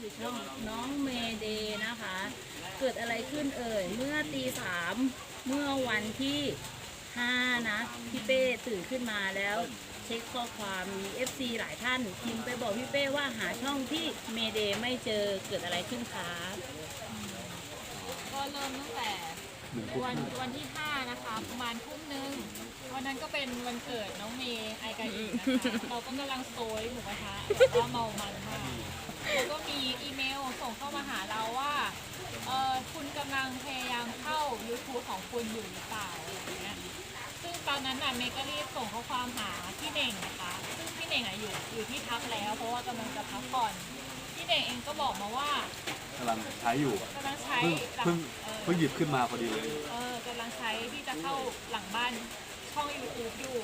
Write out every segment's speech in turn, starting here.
คือช่องน้องเมเดย์นะคะ เกิดอะไรขึ้นเอ่ย เมื่อตีสามเมื่อวันที่ห้านะ พี่เป้ตื่นขึ้นมาแล้ว เช็คข้อความมี FC หลายท่านพิมพ์ไปบอกพี่เป้ว่าหาช่องที่เมเดย์ไม่เจอเกิดอะไรขึ้นคะ ก็เริ่มตั้งแต่ วันวันที่5นะคะประมาณทุ่มหนึงวันนั้นก็เป็นวันเกิดน้องเมย์ไอกาอีนะคะเราก็กำลังโซยหมูกระทะแบบว่าเมามันมากแล้วก็มีอีเมลส่งเข้ามาหาเราว่าเออคุณกำลังพยายามเข้า YouTube ของคุณอยู่หรือเปล่าอะไรอย่างเงี้ยซึ่งตอนนั้นน่ะเมย์ก็รีบส่งข้อความหาพี่เน่งนะคะ ซึ่งพี่เน่งอะอยู่อยู่ที่พักแล้ว เพราะว่ากำลังจะพักผ่อนพี่ เน่งเองก็บอกมาว่ากำลังใช้อยู่กำลังใช้เพิ่งหลัเพิ่งเออเพิ่งหยิบขึ้นมาพอดีเลย เออกำลังใช้ที่จะเข้าหลังบ้านช่อง YouTube อยู่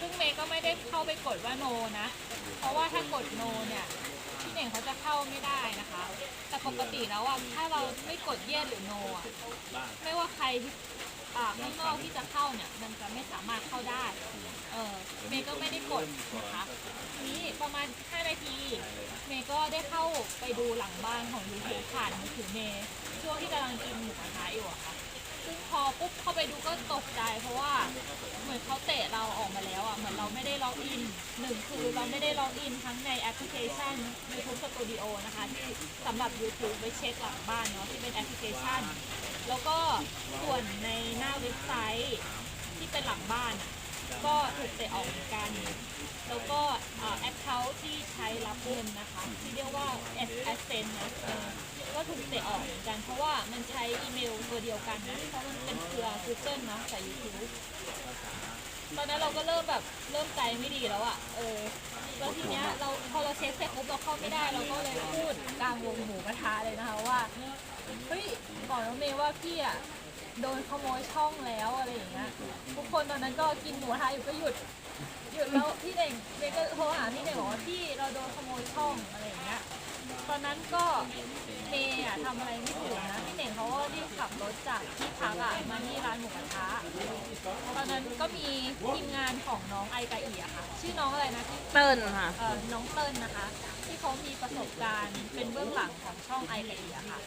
ซึ่งเมย์ก็ไม่ได้เข้าไปกดว่าโนนะ เพราะว่าถ้ากดโนเนี่ยพี่เน่งเขาจะเข้าไม่ได้นะคะ แต่ปกติแล้วอะถ้าเราไม่กดเยสหรือโนอะไม่ว่าใครที่อ่าข้างนอกที่จะเข้าเนี่ย มันจะไม่สามารถเข้าได้ เออเมย์ก็ไม่ได้กดนะคะที นี้ประมาณ 5 นาที เมย์ก็ได้เข้าไปดูหลังบ้านของ YouTube ผ่านมือถือเมย์ช่วงที่กำลังกินหมูกระทะอยู่อะค่ะ ซึ่งพอปุ๊บเข้าไปดูก็ตกใจเพราะว่าเหมือนเขาเตะเราออกมาแล้วอะเหมือนเราไม่ได้ล็อกอินหนึ่งคือเราไม่ได้ล็อกอินทั้งในแอปพลิเคชัน YouTube Studio นะคะที่สำหรับ YouTube ไว้เช็คหลังบ้านเนาะที่เป็นแอปพลิเคชัน แล้วก็ส่วนในหน้าเว็บไซต์ที่เป็นหลังบ้านอะ ก็ถูกเตะออกเหมือนกัน แล้วก็แอคเคาท์ที่ใช้รับเงินนะคะ ที่เรียกว่า S a s c e n นะเออก็ถูกเตะออกเหมือนกัน เพราะว่ามันใช้อีเมลตัวเดียวกันนะเพราะมันเป็นเครือ Google เนาะกับ YouTube ตอนนั้นเราก็เริ่มแบบเริ่มใจไม่ดีแล้วอะเออแล้วทีเนี้ยเราพอเราเช็คเสร็จปุ๊บเราเข้าไม่ได้เราก็เลยพูดกลางวงหมูกระทะเลยนะคะว่าเฮ้ยบอกน้องเมย์ว่าพี่อะ โดนขโมยช่องแล้วอะไรอย่างเงี้ยทุกคนตอนนั้นก็กินหมูกระทะอยู่ก็หยุดหยุดแล้วพี่เน่งเมย์ก็โทรหาพี่เน่งบอกว่าพี่เราโดนขโมยช่องอะไรอย่างเงี้ยตอนนั้นก็เมย์อะทำอะไรไม่ถูกนะพี่เน่งเขาก็รีบขับรถจากที่พักอะมาที่ร้านหมูกระทะตอนนั้นก็มีทีมงานของน้องไอกาอีอะค่ะ ชื่อน้องอะไรนะที่เติ้ลค่ะ เออน้องเติ้ลนะคะ ที่เขามีประสบการณ์เป็นเบื้องหลังของช่องไอเอียค่ะ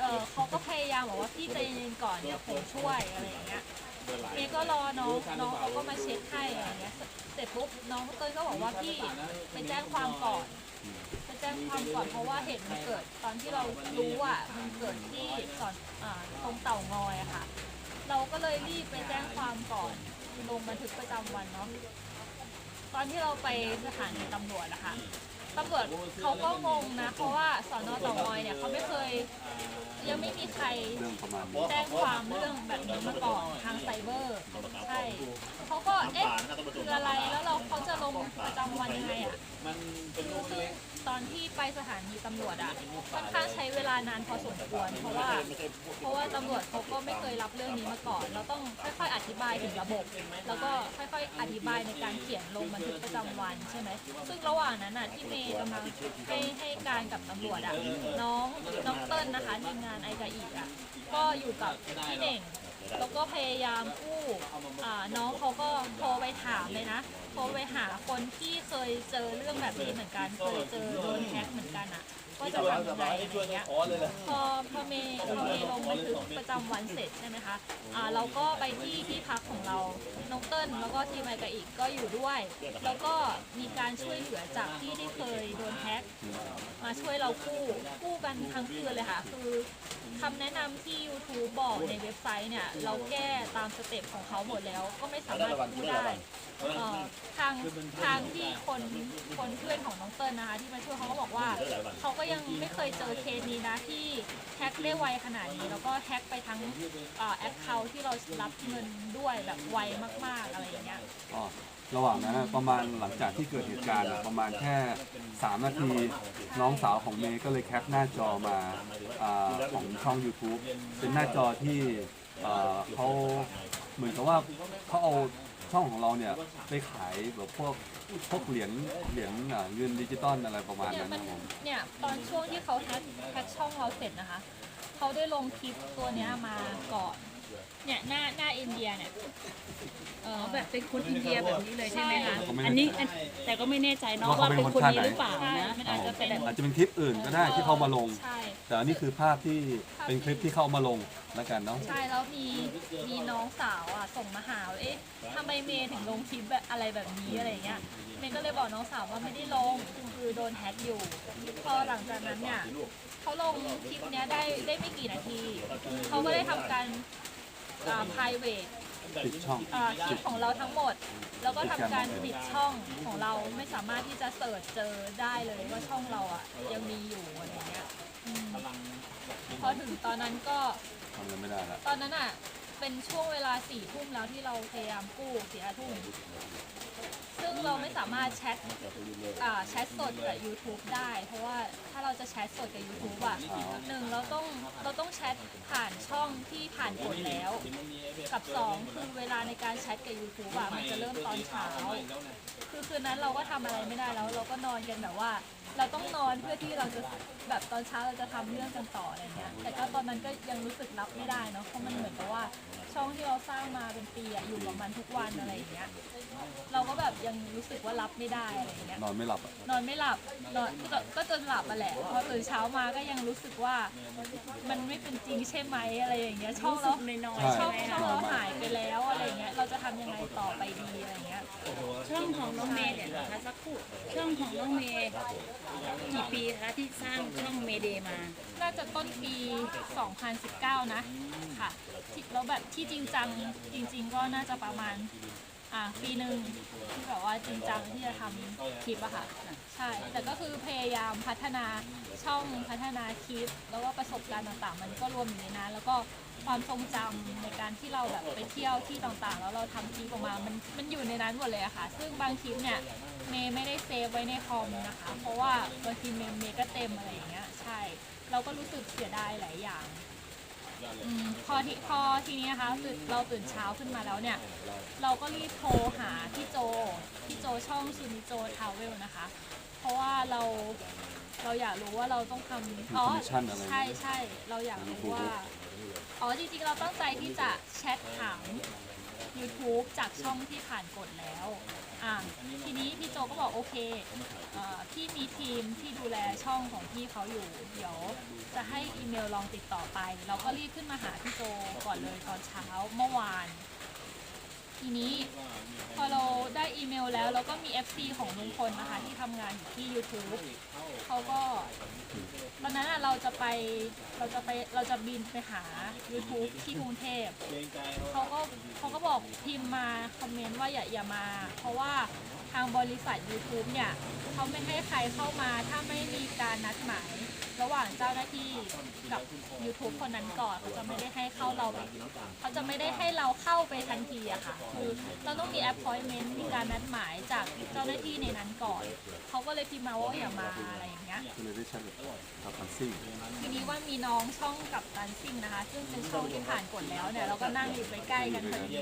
เออเขาก็พยายามบอกว่าพี่ใจเย็นก่อนเดี๋ยวผมช่วยอะไรอย่างเงี้ยเมย์ก็รอน้องน้องเขาก็มาเช็คให้อะไรเงี้ยเสร็จปุ๊บน้องเติ้ลก็บอกว่าพี่ไปแจ้งความก่อนไปแจ้งความก่อนเพราะว่าเหตุมันเกิด ตอนที่เรารู้ว่ามันเกิดที่สอนอ่าตรงเต่างอยอะค่ะ เราก็เลยรีบไปแจ้งความก่อนลงบันทึกประจำวันเนาะ ตอนที่เราไปสถานีตำรวจนะคะตำรวจเขาก็งงนะ เพราะว่าสอนอเต่างอยเนี่ยเขาไม่เคย ยังไม่มีใครแจ้งความเรื่องแบบนี้มาก่อนทางไซเบอร์ใช่เขาก็เอ๊ะคืออะไรแล้วเราเขาจะลงประจำวันยังไงอะ คือซึ่งตอนที่ไปสถานีตำรวจอะค่อนข้างใช้เวลานานพอสมควร เพราะว่าเพราะว่าตำรวจเขาก็ไม่เคยรับเรื่องนี้มาก่อน เราต้องค่อยๆ อธิบายถึงระบบ แล้วก็ค่อยๆ อธิบายในการเขียนลงบันทึกประจำวันใช่ไหมซึ่งระหว่างนั้นน่ะที่เมย์กำลังให้ให้การกับตำรวจอะน้องน้องเติ้ลนะคะทีมงานไอกาอีอะก็อยู่กับพี่เน่ง แล้วก็พยายามกู้อ่าน้องเขาก็โทรไปถามเลยนะโทรไปหาคนที่เคยเจอเรื่องแบบนี้เหมือนกันเคยเจอโดนแฮกเหมือนกันอะ ว่าจะทำยังไงอะไรอย่างเงี้ยพอพอเมย์พอเมย์ลงบันทึกประจำวันเสร็จใช่ไหมคะอ่าเราก็ไปที่ที่พักของเราน้องเติ้ลแล้วก็ทีมไอกาอีกก็อยู่ด้วย แล้วก็มีการช่วยเหลือจากที่ที่เคยโดนแฮ็กมาช่วยเรากู้กู้กันทั้งคืนเลยค่ะ คือคำแนะนำที่ YouTube บอกในเว็บไซต์เนี่ย เราแก้ตามสเต็ปของเขาหมดแล้ว ก็ไม่สามารถกู้ได้ เอ่อทางทางที่คนคนเพื่อนของน้องเติ้ลนะคะ ที่มาช่วยเขาก็บอกว่าเขาก็ยังไม่เคยเจอเคสนี้นะที่แฮ็กได้ไวขนาดนี้ แล้วก็แฮ็กไปทั้งแอคเคาท์ที่เรารับเงินด้วยแบบไวมากๆอะไรอย่างเงี้ยระหว่างนั้นประมาณหลังจากที่เกิดเหตุการณ์ประมาณแค่ 3 นาที น้องสาวของเมย์ก็เลยแคปหน้าจอมาอของช่อง YouTube เป็นหน้าจอที่เขาเหมือนกับว่าเขาเอา ช่องของเราเนี่ยไปขายแบบพวกพวกเหรียญเหรียญอ่าเงินดิจิตอลอะไรประมาณเนี่ยนั้นมันครับผมเนี่ยตอนช่วงที่เขาแฮ็กแฮ็กช่องเราเสร็จนะคะ เขาได้ลงคลิปตัวเนี้ยมาก่อน เนี่ยหน้าหน้าอินเดียเนี่ยเออ๋ออแบบเป็นคนอินเดียแบบนี้เลยใช่ไหมคะใช่อันนี้อันแต่ก็ไม่แน่ใจเนาะว่าว่าเขาเป็นเป็นคนคนนี้ชาติไหน หรือเปล่าใช่นะมันอาจจะเป็นอาจจะเป็นคลิปอื่นก็ได้ที่เขามาลง ใช่ แต่อันนี้คือภาพที่เป็นคลิปที่เขาเอามาลงแล้วกันเนาะ ใช่แล้วมีมีน้องสาวอะส่งมาหาว่าเอ๊ะทำไมเมย์ถึงลงคลิปแบบอะไรแบบนี้อะไรเงี้ยเมย์ก็เลยบอกน้องสาวว่าไม่ได้ลงคือโดนแฮ็กอยู่ พอหลังจากนั้นเนี่ยเขาลงคลิปเนี้ยได้ได้ไม่กี่นาทีเขาก็ได้ทำการ อ่า private ปิดช่องอ่าคลิปของเราทั้งหมด แล้วก็ทำการปิดช่องของเราไม่สามารถที่จะเสิร์ชเจอได้เลยว่าช่องเราอะยังมีอยู่อะไรเงี้ยอืมพอถึงตอนนั้นก็ ทำอะไรไม่ได้ละตอนนั้นอะ เป็นช่วงเวลาสี่ทุ่มแล้วที่เราพยายามกู้สี่ทุ่ม ซึ่งเราไม่สามารถแชทอ่าแชทสดกับ YouTube ได้ เพราะว่าถ้าเราจะแชทสดกับ YouTube อะหนึ่งเราต้องเราต้องแชทผ่านช่องที่ผ่านกฎแล้ว กับสองคือเวลาในการแชทกับ YouTube อะมันจะเริ่มตอนเช้า คือคืนนั้นเราก็ทำอะไรไม่ได้แล้ว เราก็นอนกันแบบว่า เราต้องนอนเพื่อที่เราจะแบบตอนเช้าเราจะทำเรื่องกันต่ออะไรเงี้ย แต่ก็ตอนนั้นก็ยังรู้สึกรับไม่ได้เนาะ เพราะมันเหมือนกับว่าช่องที่เราสร้างมาเป็นปีอะอยู่กับมันทุกวันอะไรอย่างเงี้ย เราก็แบบยังรู้สึกว่ารับไม่ได้อะไรอย่างเงี้ย นอนไม่หลับอะนอนไม่หลับนอนก็ก็จนหลับมาแหละพอตื่นเช้ามาก็ยังรู้สึกว่า มันไม่เป็นจริงใช่ไหมอะไรอย่างเงี้ยช่องรู้สึเรากน้อยใช่ๆช่ใช่องไหมช่องคะเราหายไปแล้วอะไรเงี้ยเราจะทำยังไงต่อไปดีอะไรเงี้ย ช่องของน้องเมย์เนี่ยนะคะสักครู่ช่องของน้องเมย์กี่ปีคะที่สร้างช่องเมเดมา น่าจะต้นปี 2019 นะ ค่ะที่แล้วแบบที่จริงจังจริง ๆ ก็น่าจะประมาณ อ่าปีหนึ่งที่แบบว่าจริงจังที่จะทำคลิปอะค่ะ ใช่ แต่ก็คือพยายามพัฒนาช่องพัฒนาคลิป แล้วก็ประสบการณ์ต่างๆ มันก็รวมอยู่ในนั้นแล้วก็ความทรงจำในการที่เราแบบไปเที่ยวที่ต่างๆ แล้วเราทำคลิปออกมา มันมันอยู่ในนั้นหมดเลยอะค่ะ ซึ่งบางคลิปเนี่ยเมย์ไม่ได้เซฟไว้ในคอมนะคะ เพราะว่าบางทีเมย์เมย์ก็เต็มอะไรอย่างเงี้ย ใช่ เราก็รู้สึกเสียดายหลายอย่าง อืมพอทีพอทีนี้นะคะตื่นเราตื่นเช้าขึ้นมาแล้วเนี่ย เราก็รีบโทรหาพี่โจพี่โจช่องซูนิโจทาวเวลนะคะ เพราะว่าเราเราอยากรู้ว่าเราต้องทำอ๋อ Information อะไรใช่ใช่เราอยากรู้ว่า อ๋อจริงๆเราตั้งใจที่จะแชทถาม YouTube จากช่องที่ผ่านกฎแล้ว อ่าทีนี้พี่โจก็บอกโอเคเอ่อพี่มีทีมที่ดูแลช่องของพี่เขาอยู่ เดี๋ยวจะให้อีเมลลองติดต่อไป เราก็รีบขึ้นมาหาพี่โจก่อนเลยตอนเช้าเมื่อวาน ทีนี้ อีเมลแล้วเราก็มี FC ของลุงพลนะคะที่ทำงานอยู่ที่ YouTube เขาก็ตอนนั้นอะเราจะไปเราจะไปเราจะบินไปหา YouTube ที่กรุงเทพเขาก็เขาก็บอกพิมพ์มาคอมเมนต์ว่าอย่าอย่ามา เพราะว่าทางบริษัท YouTube เนี่ยเขาไม่ให้ใครเข้ามาถ้าไม่มีการนัดหมาย ระหว่างเจ้าหน้าที่กับ YouTube คนนั้นก่อนเขาจะไม่ได้ให้เข้าเราไปเขาจะไม่ได้ให้เราเข้าไปทันทีอะค่ะ คือเราต้องมี appointment มีการนัดหมายจากเจ้าหน้าที่ในนั้นก่อนเขาก็เลยพิมพ์มาว่าอย่ามาอะไรอย่างเงี้ย ก็เลยได้แชทกับพันซิ่งทีนี้ว่ามีน้องช่องกับตันซิ่งนะคะ ซึ่งเป็นช่องที่ผ่านกฎแล้วเนี่ยเราก็นั่งอยู่ใกล้ๆกันพอดี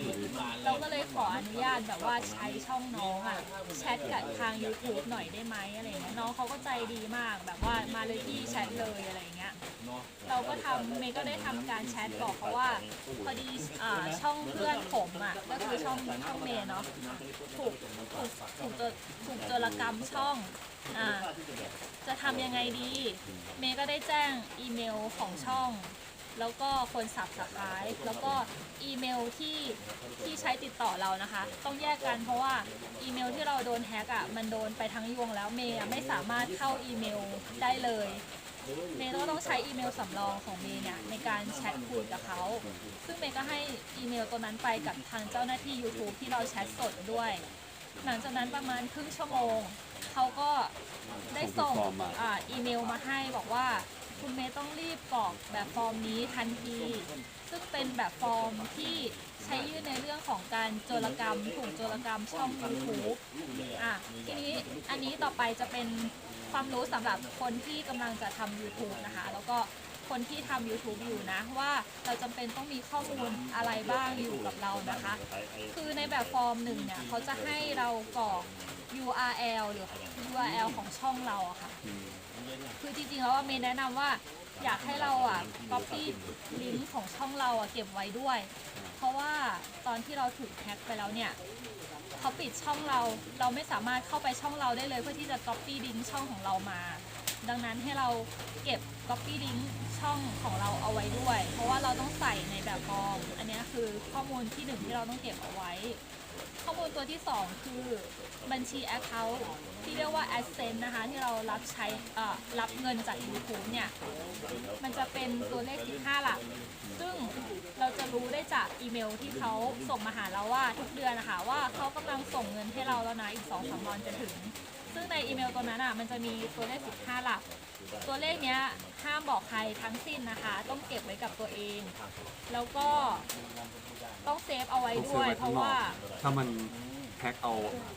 เราก็เลยขออนุญาตแบบว่าใช้ช่องน้องอะแชทกับทาง YouTube หน่อยได้ไหมอะไรเงี้ยน้องเขาก็ใจดีมากแบบว่ามาเลยพี่แชทเลยอะไรเงี้ยเราก็ทำเมย์ก็ได้ทำการแชทบอกเขาว่า พอดีอ่าช่องเพื่อนผมอะก็คือช่องช่องเมย์เนาะถูกถูกถูกโจรถูกโจรกรรมช่องอ่าจะทำยังไงดี เมย์ก็ได้แจ้งอีเมลของช่อง แล้วก็คนสับสกายแล้วก็อีเมลที่ที่ใช้ติดต่อเรานะคะ ต้องแยกกันเพราะว่าอีเมลที่เราโดนแฮกอะมันโดนไปทั้งยวงแล้วเมย์อะไม่สามารถเข้าอีเมลได้เลยเมย์ก็ต้องใช้อีเมลสำรองของเมย์เนี่ยในการแชทคุยกับเขา ซึ่งเมย์ก็ให้อีเมลตัวนั้นไปกับทางเจ้าหน้าที่ YouTube ที่เราแชทสดด้วย หลังจากนั้นประมาณครึ่งชั่วโมง เขาก็ได้ส่งส่งเป็นฟอร์มมาอ่าอีเมลมาให้บอกว่า คุณเมย์ต้องรีบกรอกแบบฟอร์มนี้ทันที ซึ่งเป็นแบบฟอร์มที่ใช้ยื่นในเรื่องของการโจรกรรมถูกโจรกรรมช่อง YouTube อะทีนี้อันนี้ต่อไปจะเป็นความรู้สำหรับคนที่กำลังจะทำ YouTube นะคะ แล้วก็คนที่ทำ YouTube อยู่นะว่าเราจำเป็นต้องมีข้อมูลอะไรบ้างอยู่กับเรานะคะ คือในแบบฟอร์มหนึ่งเนี่ยเขาจะให้เรากรอก URL หรือ URL ของช่องเราอะค่ะ คือจริงๆแล้วว่าเมย์แนะนำว่าอยากให้เราอะ copy ลิงก์ของช่องเราอะเก็บไว้ด้วย เพราะว่าตอนที่เราถูกแฮ็กไปแล้วเนี่ยเขาปิดช่องเราเราไม่สามารถเข้าไปช่องเราได้เลยเพื่อที่จะ copy ลิงก์ช่องของเรามา ดังนั้นให้เราเก็บ copy ลิงก์ช่องของเราเอาไว้ด้วย เพราะว่าเราต้องใส่ในแบบฟอร์มอันเนี้ยคือข้อมูลที่หนึ่งที่เราต้องเก็บเอาไว้ ข้อมูลตัวที่ 2 คือบัญชี Account ที่เรียกว่า Ascent นะคะ ที่เรารับใช้เอ่อรับเงินจาก YouTube เนี่ย มันจะเป็นตัวเลข 15 หลัก ซึ่งเราจะรู้ได้จากอีเมลที่เขาส่งมาหาเราว่าทุกเดือนนะคะว่าเขากำลังส่งเงินให้เราแล้วนะอีก2อสวันจะถึง ซึ่งในอีเมลตัวนั้นอะมันจะมีตัวเลข 15 หลัก ตัวเลขเนี้ยห้ามบอกใครทั้งสิ้นนะคะ ต้องเก็บไว้กับตัวเอง แล้วก็ต้องเซฟเอาไว้ต้องเซฟด้วยไว้เพข้างราะนอกว่า ถ้ามันแฮ็กเอา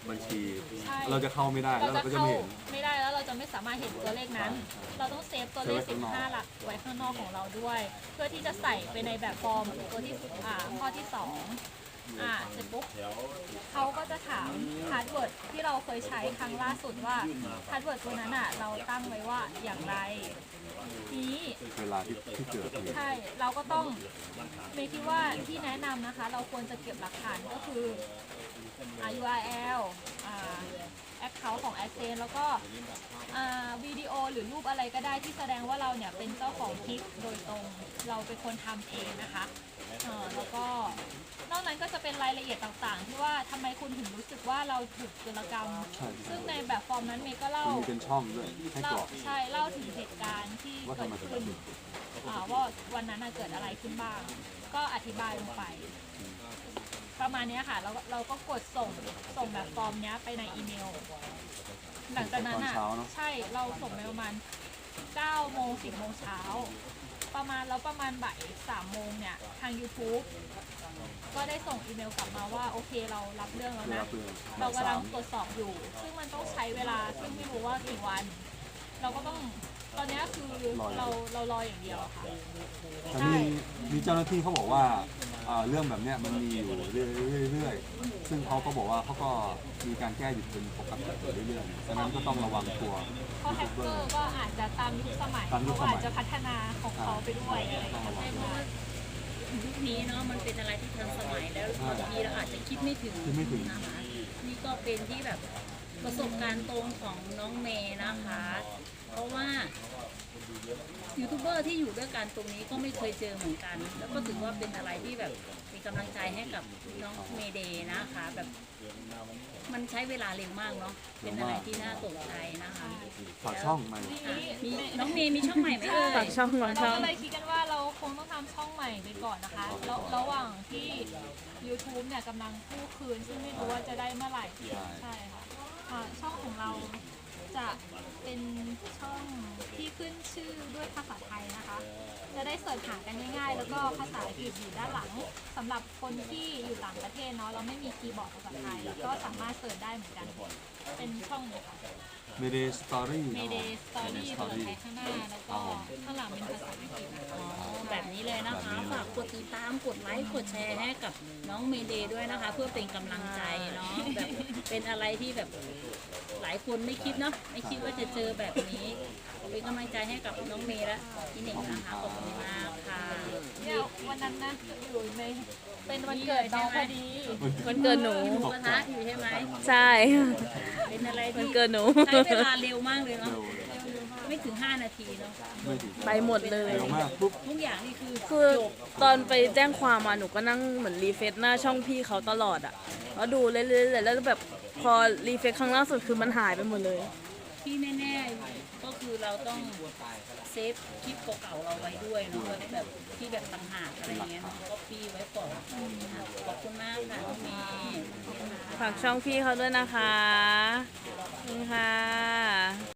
บัญชี ใช่ เราจะเข้าไม่ได้เราแล้วจะเราก็จะเข้าไม่เห็น ไม่ได้แล้วเราจะไม่สามารถเห็นตัวเลขนั้น เราต้องเซฟตัวเลข เซฟไว้ข้างนอก 15 หลักไว้ข้างนอกของเราด้วย เพื่อที่จะใส่ไปในแบบฟอร์มตัวที่อ่าข้อที่สอง อ่าเสร็จปุ๊บเขาก็จะถามพาสเวิร์ดที่เราเคยใช้ครั้งล่าสุดว่าพาสเวิร์ดตัวนั้นอะเราตั้งไว้ว่าอย่างไร ทีนี้เวลาที่ที่เกิดเหตุใช่เราก็ต้องเมย์คิดว่าที่แนะนำนะคะ เราควรจะเก็บหลักฐานก็คือ URL อ่า account ของ Adsense แล้วก็อ่าวิดีโอหรือรูปอะไรก็ได้ที่แสดงว่าเราเนี่ยเป็นเจ้าของคลิปโดยตรง เราเป็นคนทำเองนะคะ อ่อแล้วก็นอกนั้นก็จะเป็นรายละเอียดต่างๆ ที่ว่าทำไมคุณถึงรู้สึกว่าเราถูกโจรกรรม ใช่ซึ่งในแบบฟอร์มนั้นเมย์ก็เล่า มันมีเป็นช่องด้วยให้เล่ากรอก ใช่เล่าถึงเหตุการณ์ที่ว่าเกิทำดไมถึงขึ้นอ่าว่าวันนั้นน่ะเกิดอะไรขึ้นบ้าง ก็อธิบายลงไป ประมาณเนี้ยค่ะ เราก็เราก็กดส่งส่งแบบฟอร์มเนี้ยไปในอีเมล หลังจากนั้นอะ ตอนเช้าเนอะ ใช่เราส่งไปประมาณ9โมง10โมงเช้า ประมาณแล้วประมาณบ่าย3โมงเนี่ย ทาง YouTube ก็ได้ส่งอีเมลกลับมาว่า โอเคเรารับเรื่องแล้วเวลานะเปลืองเรากำลัสางมตรวจสอบอยู่ ซึ่งมันต้องใช้เวลาซึ่งไม่รู้ว่ากี่วัน เราก็ต้องตอนเนี้ยคือเราเรารออย่างเดียวอะค่ะ แต่มีมีเจ้าหน้าที่เขาบอกว่า อ่าเรื่องแบบเนี้ยมันมีอยู่เรื่อยๆซึ่งเขาก็บอกว่าเขาก็มีการแก้อยู่เป็นปกติอยู่เรื่อยๆฉะนั้นก็ต้องระวังตัว เพราะแฮกเกอร์ก็อาจจะตามยุคสมัยตามยุคเขาสมัย อาจจะพัฒนาของเขาไปด้วยอะไรอย่างเงี้ยใช่เพราะว่ายุคนี้เนาะมันเป็นอะไรที่ทันสมัยแล้วบางทีเราอาจจะคิดไม่ถึงคิดไม่ถึง นะคะนี่ก็เป็นที่แบบประสบการณ์ตรงของน้องเมย์นะคะ เพราะว่า ยูทูบเบอร์ที่อยู่ด้วยกันตรงนี้ก็ไม่เคยเจอเหมือนกัน แล้วก็ถือว่าเป็นอะไรที่แบบมีกำลังใจให้กับน้องเมเดย์นะคะ แบบมันใช้เวลาเร็วมากเนาะเป็นอะไรที่น่าตกใจนะคะฝากช่องใหม่อะมีน้องเมย์มีช่องใหม่ไหมเอ่ยฝากช่องฝากเราช่อง ก็เลยคิดกันว่าเราคงต้องทำช่องใหม่ไปก่อนนะคะแล้วระหว่างที่ YouTube เนี่ยกำลังกู้คืน ซึ่งไม่รู้ว่าจะได้เมื่อไหร่ ใช่ใช่ค่ะอ่าช่องของเรา จะเป็นช่องที่ขึ้นชื่อด้วยภาษาไทยนะคะ จะได้เสิร์ชหากันง่ายๆ แล้วก็ภาษาอังกฤษอยู่ด้านหลังสำหรับคนที่อยู่ต่างประเทศเนาะเราไม่มีคีย์บอร์ดภาษาไทยก็สามารถเสิร์ชได้เหมือนกัน เป็นช่องนี้ค่ะ Mayday Story นะ Mayday Story ภาษาไทยข้างหน้าแล้วก็ข้างหลังเป็นภาษาอังกฤษนะคะอ๋อแบบนี้เลยนะคะฝากกดติดตามกดไลค์กดแชร์ให้กับน้องเมเดย์ด้วยนะคะ เพื่อเป็นกำลังใจเนาะแบบเป็นอะไรที่แบบ หลายคนไม่คิดเนาะไม่คิดว่าจะเจอแบบนี้เป็นกำลังใจให้กับน้องเมย์และพี่หนิงนะคะขอบคุณมากค่ะเนี่ยวันนั้นนะอยู่ในเป็นวันเกิดน้องพอดีวันเกิดหนูมีหมูกระทะอยู่ใช่ไหมใช่เป็นอะไรวันที่เกิดหนูใช้เวลาเร็วมากเลยเนาะเร็ว ไม่ถึง 5 นาทีเนาะไม่ถึงไปหมดเลย เร็วมากปุ๊บทุกอย่างนี่คือคือจบตอนไปแจ้งความมาหนูก็นั่งเหมือนรีเฟซหน้าช่องพี่เขาตลอดอะแล้วดูเรื่อยๆแล้วแบบพอรีเฟซครั้งล่าสุดคือมันหายไปหมดเลย ที่แน่ๆ ก็คือเราต้องเซฟคลิปเก่าๆเราไว้ด้วยเนาะแบบที่แบบต่างหากอะไรเงี้ยก็ปีไว้ก่อนนะคะขอบคุณมากค่ะน้องเมย์ ฝากช่องพี่เขาด้วยนะคะนี่ค่ะ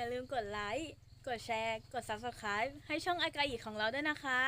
อย่าลืมกดไลค์ กดแชร์ กด subscribe ให้ช่องอากาอีของเราด้วยนะคะ